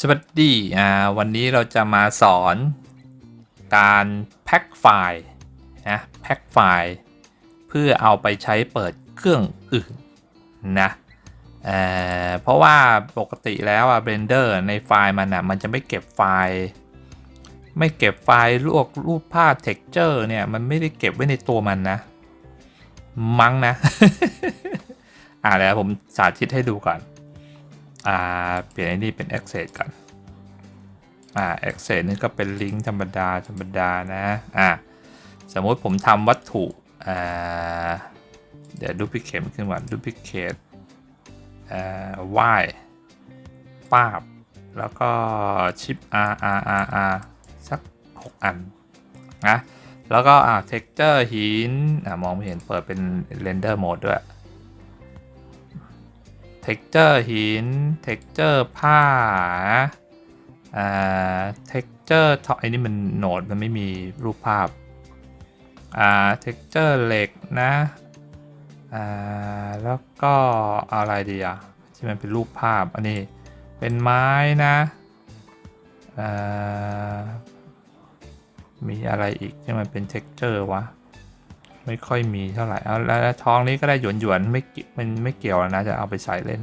สวัสดีอ่าวันนี้เราจะมาสอนการแพ็คไฟล์นะแพ็คไฟล์เพื่อเอาไปใช้เปิดเครื่องอื่นนะเอ่อเพราะว่าปกติแล้วอะ Blender ในไฟล์มันอะมันจะไม่เก็บไฟล์ ไม่เก็บไฟล์ลวกรูปภาพ texture เนี่ยมันไม่ได้เก็บไว้ในตัวมันนะ มั้งนะ อ่าแล้วผมสาธิตให้ดูก่อน อ่าเปลี่ยนไอ้นี่เป็น access ก่อนอ่า access นี่ก็เป็นลิงก์ธรรมดาธรรมดานะอ่าสมมติผมทำวัตถุอ่าเดี๋ยว duplicate มันขึ้นว่า duplicate อ่า y ป้าบ แล้วก็ชิป r r r r สัก 6 อันนะแล้วก็อ่า texture หินอ่ามองไม่เห็นเปิดเป็น render mode ด้วย texture หิน texture ผ้าอ่า texture ท็อปไอ้นี่มันโหนดมันไม่มีรูปภาพอ่า texture เหล็กนะอ่าแล้วก็อะไรดีอะที่มันเป็นรูปภาพอันนี้เป็นไม้นะอ่ามีอะไรอีกที่มันเป็น texture วะ ไม่ค่อยมีเท่าไหร่เอาแล้วท้องนี้ก็ได้หยวนหยวนไม่กี่ยวมันไม่เกี่ยวนะจะเอาไปใส่เล่น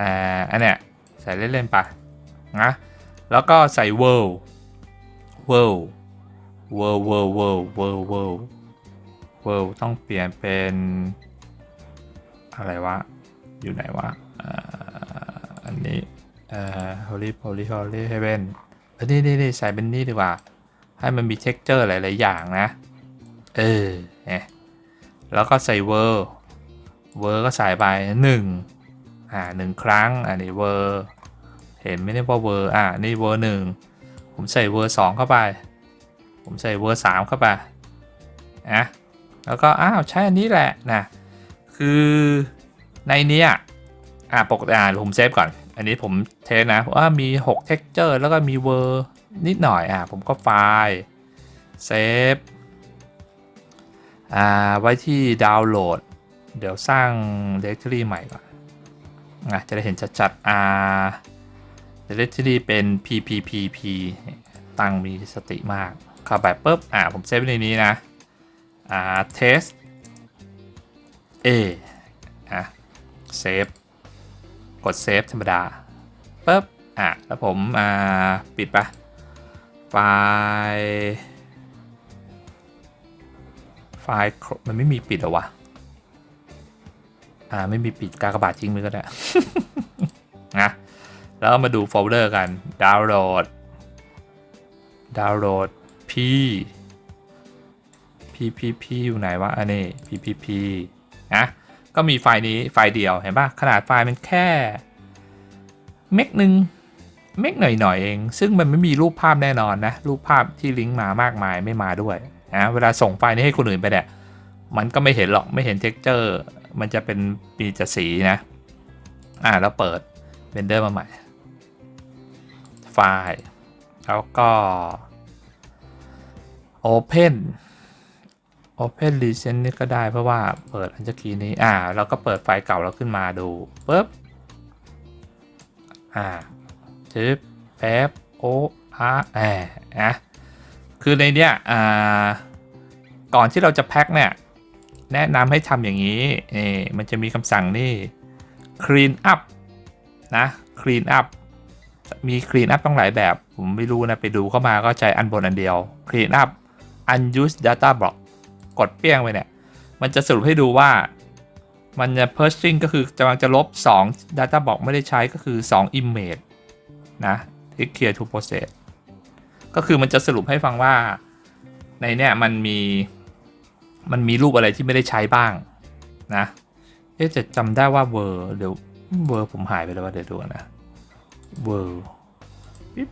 อ่าอันเนี้ยใส่เล่นเล่นๆไปนะแล้วก็ใส่ world world world world world world world world ต้องเปลี่ยนเป็น อะไรวะ อยู่ไหนวะอ่าอันนี้เอ่อ holy holy holy heaven เออนี่นี่นี่ใส่เป็นนี่ดีกว่า ให้มันมี texture หลาย ๆ อย่างนะ เออนี่แล้วก็ใส่เวอร์เวร์ก็ใส่ไปหนึ่งอ่าหนึ่งครั้งอันนี้เวอร์เห็นไหมเนี่ยว่าเวอร์อ่านี่เวอร์หนึ่งผมใส่เวอร์สองเข้าไป ผมใส่เวอร์สามเข้าไปอะแล้วก็อ้าวใช้อันนี้แหละนะคือในนี้อ่าปกติอ่าผมเซฟก่อน อันนี้ผมเทสนะว่ามี6 texture แล้วก็มีเวอร์นิดหน่อยอ่าผมก็ไฟล์เซฟ ไว้ที่ดาวน์โหลด เดี๋ยวสร้าง directory ใหม่ก่อนอะจะได้เห็นชัดๆอ่า directory เป็น pppp ตั้งมีสติมากเข้าไปปุ๊บ อ่า ผมเซฟในนี้นะ อ่า test a อะเซฟ กดเซฟธรรมดาปุ๊บ อะ แล้วผม อ่า ปิดปะไฟล์ ไฟล์มันไม่มีปิดหรอวะ อ่าไม่มีปิดกากบาททิ้งไปก็ได้นะแล้วมาดูโฟลเดอร์กันดาวน์โหลดดาวน์โหลด P PPP อยู่ไหนวะอันนี้ PPP นะก็มีไฟล์นี้ไฟล์เดียวเห็นปะขนาดไฟล์มันแค่เมกหนึ่งเมกหน่อยๆเอง ซึ่งมันไม่มีรูปภาพแน่นอนนะ รูปภาพที่ลิงก์มามากมายไม่มาด้วย นะเวลาส่งไฟล์นี้ให้คนอื่นไปเนี่ยมันก็ไม่เห็นหรอกไม่เห็นเท็กเจอร์ มันจะเป็นมีจะสีนะ อ่าแล้วเปิดเบนเดอร์มาใหม่ ไฟล์ แล้วก็ Open Open Recent นี่ก็ได้เพราะว่าเปิดอันเมื่อกี้นี้ อ่าเราก็เปิดไฟล์เก่าเราขึ้นมาดูปุ๊บ อ่าจึ๊บแป๊บโออาร์แอนะ คือในเนี้ยอ่าก่อนที่เราจะแพ็คเนี่ย แนะนำให้ทำอย่างนี้นี่มันจะมีคำสั่งนี่ clean up นะ clean up มี clean up ต้องหลายแบบ ผมไม่รู้นะ ไปดูเข้ามาก็ใช้อันบนอันเดียว clean up unused data block กดเปี้ยงไปเนี่ย มันจะสรุปให้ดูว่ามันจะ purging ก็คือกำลังจะลบ 2 data block ไม่ได้ใช้ก็คือ 2 image นะที่ clear to process ก็คือมันจะสรุปให้ฟังว่าในเนี่ยมันมีมันมีรูปอะไรที่ไม่ได้ใช้บ้างนะเอ๊ะจะจำได้ว่าเวอร์เดี๋ยวเวอร์ผมหายไปแล้วว่าเดี๋ยวดูนะเวอร์ปิ๊บ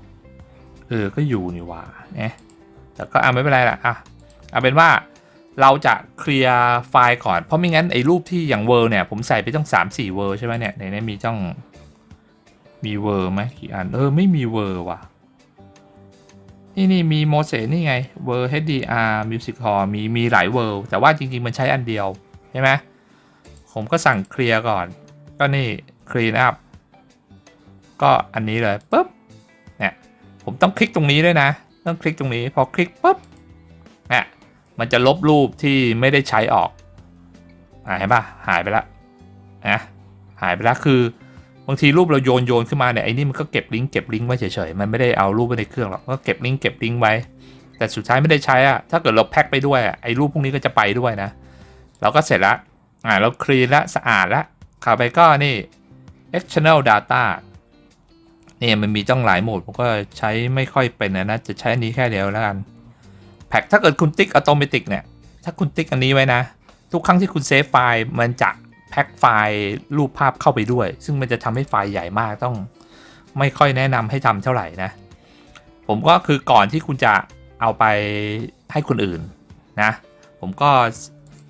เออก็อยู่นี่ว่าเนี่ยแต่ก็อะไม่เป็นไรละอะเอาเป็นว่าเราจะเคลียร์ไฟล์ก่อน เพราะไม่งั้นไอ้รูปที่อย่างเวอร์เนี่ย ผมใส่ไปต้อง3 4เวอร์ใช่ไหมเนี่ยในนี้มีต้องมีเวอร์ไหมกี่อันเออไม่มีเวอร์ว่ะ นี่นี่มีโมเสสนี่ไงเวอร์ HDR Music Hall มีมีหลายเวอร์แต่ว่าจริง ๆ มันใช้อันเดียว ใช่ไหมผมก็สั่งเคลียร์ก่อน ก็นี่ clean up ก็อันนี้เลยปุ๊บเนี่ยผมต้องคลิกตรงนี้ด้วยนะ ต้องคลิกตรงนี้พอคลิกปุ๊บเนี่ยมันจะลบรูปที่ไม่ได้ใช้ออกอ่าเห็นปะหายไปละนะหายไปละคือ บางทีรูปเราโยนโยนขึ้นมาเนี่ยไอ้นี่มันก็เก็บลิงก์เก็บลิงก์ไว้เฉยๆมันไม่ได้เอารูปไว้ในเครื่องหรอกก็เก็บลิงก์เก็บลิงก์ไว้ แต่สุดท้ายไม่ได้ใช้อะถ้าเกิดเราแพ็คไปด้วยไอ้รูปพวกนี้ก็จะไปด้วยนะเราก็เสร็จละอ่าเราคลีนละสะอาดละข้าไปก็นี่ external data เนี่ยมันมีจ้องหลายโหมดผมก็ใช้ไม่ค่อยเป็นนะนะจะใช้อันนี้แค่เดียวแล้วกันแพ็คถ้าเกิดคุณติ๊กอัตโนมัติเนี่ยถ้าคุณติ๊กอันนี้ไว้นะ ทุกครั้งที่คุณเซฟไฟล์มันจะ แพ็คไฟล์รูปภาพเข้าไปด้วย ซึ่งมันจะทำให้ไฟล์ใหญ่มากต้องไม่ค่อยแนะนำให้ทำเท่าไหร่นะ ผมก็คือก่อนที่คุณจะเอาไปให้คนอื่นนะ ผมก็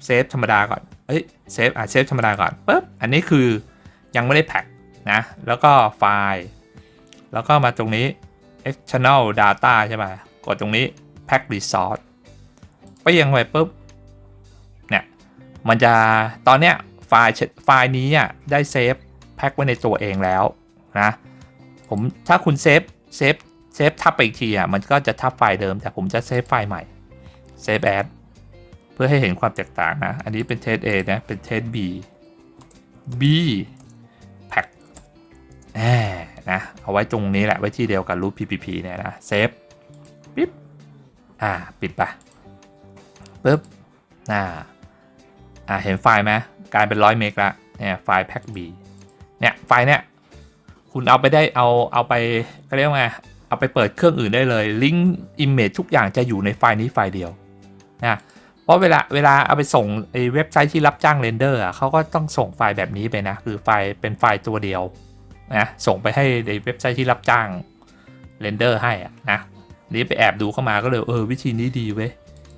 เซฟธรรมดาก่อน เอ้ยเซฟอะเซฟธรรมดาก่อนปุ๊บอันนี้คือยังไม่ได้แพ็คนะ แล้วก็ไฟล์ แล้วก็มาตรงนี้ external data ใช่ไหมกดตรงนี้ pack resource ไปยังไปปุ๊บเนี่ยมันจะตอนเนี้ย ฟล์ไฟล์นี้อะได้เซฟแพ็คไว้ในตัวเองแล้วนะผมถ้าคุณเซฟเซฟเซฟทับไปอีกทีอะมันก็จะทับไฟล์เดิม แต่ผมจะเซฟไฟล์ใหม่เซฟแอดเพื่อให้เห็นความแตกต่างนะ อันนี้เป็นเทส A นะ เป็นเทส B B pack แหมนะ เอาไว้ตรงนี้แหละ ไว้ที่เดียวกับรูป PPP เนี่ยนะ เซฟ ปิ๊บ อ่า ปิดไปปึ๊บอ่า อ่าเห็นไฟล์ไหมกลายเป็นร้อยเมกละเนี่ยไฟล์ pack B เนี่ยไฟล์เนี่ยคุณเอาไปได้เอาเอาไปเขาเรียกว่าไงเอาไปเปิดเครื่องอื่นได้เลยลิงก์อิมเมจทุกอย่างจะอยู่ในไฟล์นี้ไฟล์เดียวนะเพราะเวลาเวลาเอาไปส่งไอ้เว็บไซต์ที่รับจ้างเรนเดอร์อะเขาก็ต้องส่งไฟล์แบบนี้ไปนะ คือไฟล์เป็นไฟล์ตัวเดียวนะส่งไปให้ในเว็บไซต์ที่รับจ้างเรนเดอร์ให้อะนะนี่ไปแอบดูเข้ามาก็เลยเออวิธีนี้ดีเว้ย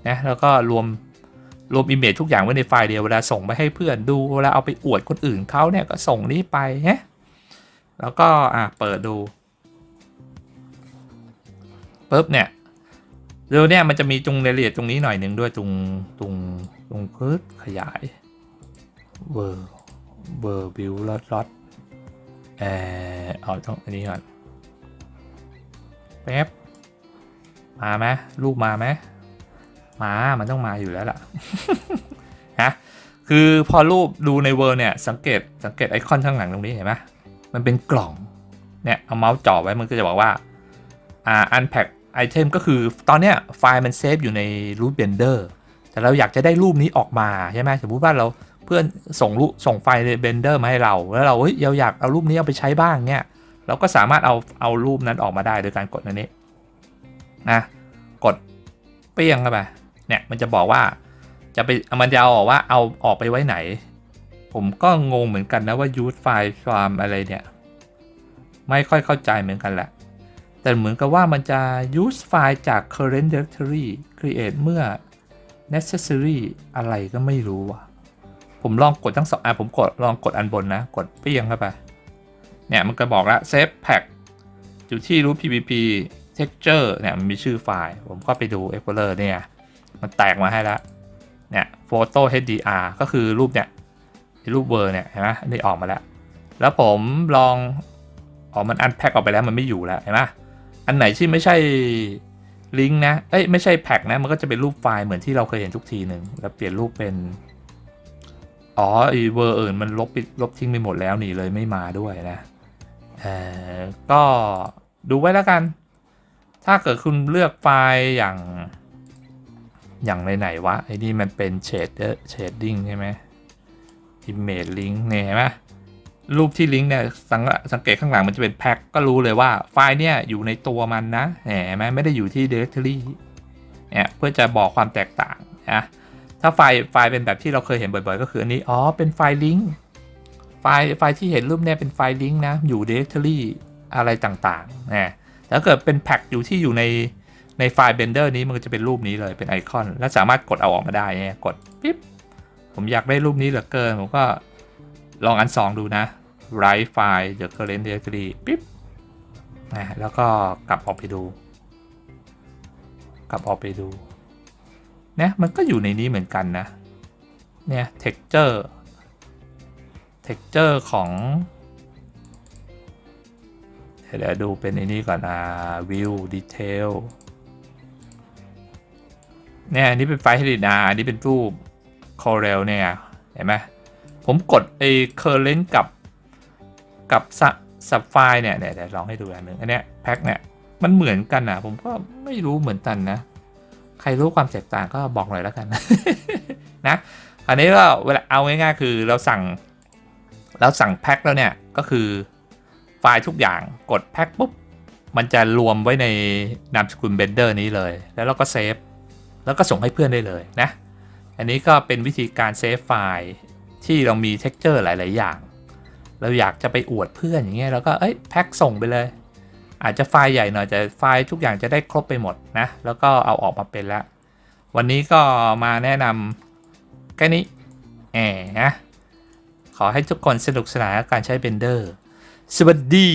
นะแล้วก็รวม รวมอิมเมจทุกอย่างไว้ในไฟล์เดียวเวลาส่งไปให้เพื่อนดูเวลาเอาไปอวดคนอื่นเขาเนี่ยก็ส่งนี้ไปฮะแล้วก็อะเปิดดูปุ๊บเนี่ยเดี๋ยวเนี่ยมันจะมีตรงรายละเอียดตรงนี้หน่อยหนึ่งด้วยตรงตรงตรงพิร์ดขยายเวอร์เวอร์บิวลอดลอดเออเอาต้องอันนี้ก่อนแป๊บมาไหมรูปมาไหม มา มันต้องมาอยู่แล้วล่ะฮะคือพอรูปดูในเวอร์เนี่ยสังเกตสังเกตไอคอนข้างหลังตรงนี้เห็นไหมมันเป็นกล่องเนี่ยเอาเมาส์จ่อไว้มันก็จะบอกว่าอ่า unpack ไอเทมก็คือตอนเนี้ยไฟล์มันเซฟอยู่ในรูปเบนเดอร์แต่เราอยากจะได้รูปนี้ออกมาใช่ไหมสมมติว่าเราเพื่อนส่งรูปส่งไฟล์เบนเดอร์มาให้เราแล้วเราเฮ้ยเราอยากเอารูปนี้เอาไปใช้บ้างเนี่ยเราก็สามารถเอาเอารูปนั้นออกมาได้โดยการกดอันนี้นะกดเปี้ยงเข้าไป เนี่ยมันจะบอกว่าจะไปมันจะเอาออกว่าเอาออกไปไว้ไหน ผมก็งงเหมือนกันนะว่า use file from อะไรเนี่ย ไม่ค่อยเข้าใจเหมือนกันแหละ แต่เหมือนกับว่ามันจะ use ไฟล์จาก current directory create เมื่อ necessary อะไรก็ไม่รู้ว่ะ ผมลองกดทั้งสองอะผมกดลองกดอันบนนะ กดเปี้ยงเข้าไป เนี่ยมันก็บอกแล้ว save pack อยู่ที่รูป ppp texture เนี่ยมันมีชื่อไฟล์ ผมก็ไปดู explorer เนี่ย มันแตกมาให้แล้วเนี่ย photo hdr ก็คือรูปเนี่ยรูปเวอร์เนี่ยเห็นไหมนี่ออกมาแล้ว แล้วผมลองอ๋อมันอันแพ็กออกไปแล้วมันไม่อยู่แล้วเห็นไหมอันไหนที่ไม่ใช่ลิงก์นะเอ้ยไม่ใช่แพ็กนะมันก็จะเป็นรูปไฟล์เหมือนที่เราเคยเห็นทุกทีหนึ่งแล้วเปลี่ยนรูปเป็นอ๋อไอเวอร์เอิญมันลบลบทิ้งไปหมดแล้วนี่เลยไม่มาด้วยนะเออก็ดูไว้แล้วกัน ถ้าเกิดคุณเลือกไฟล์อย่าง อย่างไหนๆวะไอ้นี่มันเป็นเชดเชดดิ้งใช่ไหม image link เนี่ยเห็นไหมรูปที่ลิงก์เนี่ยสังสังเกตข้างหลังมันจะเป็นแพ็คก็รู้เลยว่าไฟล์เนี่ยอยู่ในตัวมันนะเห็นไหมไม่ได้อยู่ที่ directory เนี่ยเพื่อจะบอกความแตกต่างนะถ้าไฟล์ไฟล์เป็นแบบที่เราเคยเห็นบ่อยๆ ก็คืออันนี้อ๋อเป็นไฟล์ลิงก์ไฟล์ไฟล์ที่เห็นรูปเนี่ยเป็นไฟล์ลิงก์นะอยู่ directory อะไรต่างๆนะถ้าเกิดเป็นแพ็คอยู่ที่อยู่ใน ในไฟล์ Blender นี้มันก็จะเป็นรูปนี้เลยเป็นไอคอน และสามารถกดเอาออกมาได้เนี่ยกดปิ๊บผมอยากได้รูปนี้เหลือเกิน ผมก็ลองอันสองดูนะ write file the current directory ปิ๊บนะแล้วก็กลับออกไปดู กลับออกไปดูนี่ยมันก็อยู่ในนี้เหมือนกันนะ เนี่ย texture texture ของเดี๋ยวดูเป็นอ้นี่ก่อนอ่าวิวดี เนี่ยอันนี้เป็นไฟล์ HDR อันนี้เป็นรูป Corel เนี่ยเห็นไหมผมกดไอ้ current กับกับสับไฟล์เนี่ยเดี๋ยวลองให้ดูอันหนึ่งอันเนี้ยแพ็คเนี่ยมันเหมือนกันนะผมก็ไม่รู้เหมือนกันนะ ใครรู้ความแตกต่างก็บอกหน่อยแล้วกันนะ อันนี้ก็เวลาเอาง่ายๆ คือเราสั่ง เราสั่งแพ็คแล้วเนี่ยก็คือไฟล์ทุกอย่างกดแพ็คปุ๊บมันจะรวมไว้ในนามสกุลเบนเดอร์นี้เลย แล้วเราก็เซฟ แล้วก็ส่งให้เพื่อนได้เลยนะ อันนี้ก็เป็นวิธีการเซฟไฟล์ที่เรามี t e x t อร์หลาย ๆ อย่าง เราอยากจะไปอวดเพื่อนอย่างเงี้ยเราก็เอ้ยแพ็คส่งไปเลย อาจจะไฟล์ใหญ่หน่อยแต่ไฟล์ทุกอย่างจะได้ครบไปหมดนะ แล้วก็เอาออกมาเป็นแล้ววันนี้ก็มาแนะนำแค่นี้แหมนะขอให้ทุกคนสนุกสนานกับการใช้เบนเดอร์สวัสดี